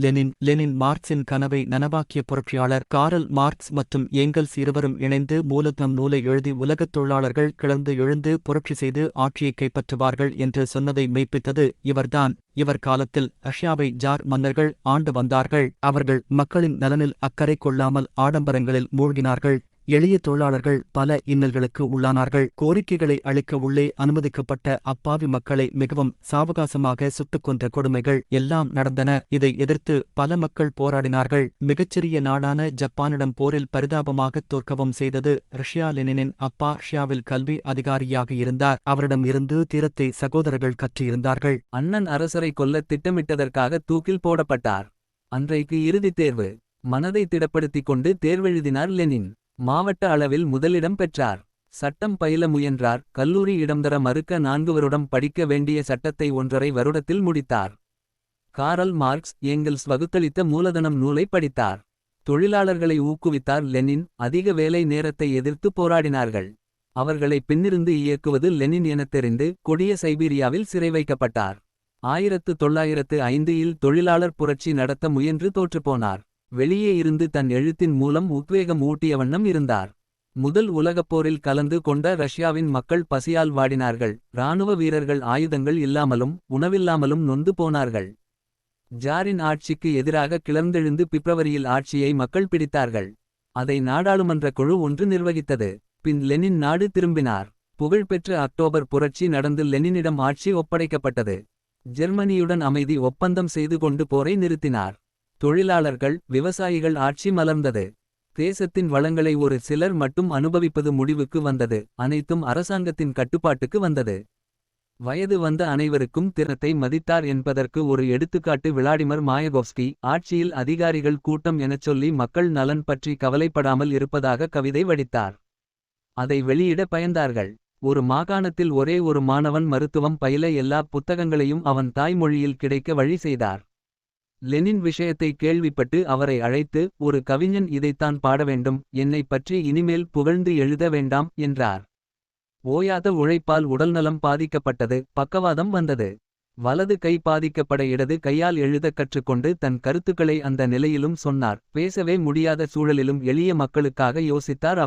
Lenin Lenin மார்க்ஸின் கனவை நனவாக்கிய புரட்சியாளர் Karl Marx மற்றும் ஏங்கல்ஸ் இருவரும் இணைந்து மூலதனம் நூலை எழுதி உலகத் தொழிலாளர்கள் கிளர்ந்து எழுந்து புரட்சி செய்து ஆட்சியை கைப்பற்றுவார்கள் என்று சொன்னதை மெய்ப்பித்தது இவர்தான். இவர் காலத்தில் ரஷ்யாவை ஜார் மன்னர்கள் ஆண்டு வந்தார்கள். அவர்கள் மக்களின் நலனில் அக்கறை கொள்ளாமல் ஆடம்பரங்களில் மூழ்கினார்கள். எளிய தொழிலாளர்கள் பல இன்னல்களுக்கு உள்ளானார்கள். கோரிக்கைகளை அளிக்க உள்ளே அனுமதிக்கப்பட்ட அப்பாவி மக்களை மிகவும் சாவகாசமாக சுட்டுக் கொன்ற கொடுமைகள் எல்லாம் நடந்தன. இதை எதிர்த்து பல மக்கள் போராடினார்கள். மிகச்சிறிய நாடான ஜப்பானிடம் போரில் பரிதாபமாக தோற்கவும் செய்தது ரஷ்யா லெனினின் அப்பா ரஷ்யாவில் கல்வி அதிகாரியாக இருந்தார். அவரிடம் இருந்து தீரத்தை சகோதரர்கள் கற்றிருந்தார்கள். அண்ணன் அரசரை கொல்ல திட்டமிட்டதற்காக தூக்கில் போடப்பட்டார். அன்றைக்கு இறுதித் தேர்வு. மனதை திடப்படுத்திக் கொண்டு தேர்வெழுதினார் லெனின். மாவட்ட அளவில் முதலிடம் பெற்றார். சட்டம் பயில முயன்றார். கல்லூரி இடம்தர மறுக்க நான்கு வருடம் படிக்க வேண்டிய சட்டத்தை ஒன்றரை வருடத்தில் முடித்தார். காரல் மார்க்ஸ் ஏங்கல்ஸ் வகுத்தளித்த மூலதனம் நூலை படித்தார். தொழிலாளர்களை ஊக்குவித்தார். லெனின் அதிக வேலை நேரத்தை எதிர்த்து போராடினார்கள். அவர்களை பின்னிருந்து இயக்குவது லெனின் எனத் தெரிந்து கொடிய சைபீரியாவில் சிறை வைக்கப்பட்டார். ஆயிரத்து தொள்ளாயிரத்து ஐந்து இல் தொழிலாளர் புரட்சி நடத்த முயன்று தோற்றுப்போனார். வெளியே இருந்து தன் எழுத்தின் மூலம் உத்வேகம் ஊட்டிய வண்ணம் இருந்தார். முதல் உலகப் போரில் கலந்து கொண்ட ரஷ்யாவின் மக்கள் பசியால் வாடினார்கள். இராணுவ வீரர்கள் ஆயுதங்கள் இல்லாமலும் உணவில்லாமலும் நொந்து போனார்கள். ஜாரின் ஆட்சிக்கு எதிராக கிளர்ந்தெழுந்து பிப்ரவரியில் ஆட்சியை மக்கள் பிடித்தார்கள். அதை நாடாளுமன்ற குழு ஒன்று நிர்வகித்தது. பின் லெனின் நாடு திரும்பினார். புகழ்பெற்ற அக்டோபர் புரட்சி நடந்து லெனினிடம் ஆட்சி ஒப்படைக்கப்பட்டது. ஜெர்மனியுடன் அமைதி ஒப்பந்தம் செய்து கொண்டு போரை நிறுத்தினார். தொழிலாளர்கள் விவசாயிகள் ஆட்சி மலர்ந்தது. தேசத்தின் வளங்களை ஒரு சிலர் மட்டும் அனுபவிப்பது முடிவுக்கு வந்தது. அனைத்தும் அரசாங்கத்தின் கட்டுப்பாட்டுக்கு வந்தது. வயது வந்த அனைவருக்கும் திறத்தை மதித்தார் என்பதற்கு ஒரு எடுத்துக்காட்டு விளாடிமர் மாயகோவ்ஸ்கி ஆட்சியில் அதிகாரிகள் கூட்டம் எனச் சொல்லி மக்கள் நலன் பற்றி கவலைப்படாமல் இருப்பதாக கவிதை வடித்தார். அதை வெளியிட பயந்தார்கள். ஒரு மாகாணத்தில் ஒரே ஒரு மாணவன் மருத்துவம் பயில எல்லா புத்தகங்களையும் அவன் தாய்மொழியில் கிடைக்க வழி செய்தார். லெனின் விஷயத்தை கேள்விப்பட்டு அவரை அழைத்து ஒரு கவிஞன் இதைத்தான் பாட வேண்டும் என்னை பற்றி இனிமேல் புகழ்ந்து எழுத வேண்டாம் என்றார். ஓயாத உழைப்பால் உடல்நலம் பாதிக்கப்பட்டது பக்கவாதம் வந்தது. வலது கை பாதிக்கப்பட இடது கையால் எழுதக் கற்றுக்கொண்டு தன் கருத்துக்களை அந்த நிலையிலும் சொன்னார். பேசவே முடியாத சூழலிலும் எளிய மக்களுக்காக யோசித்தார் அவர்.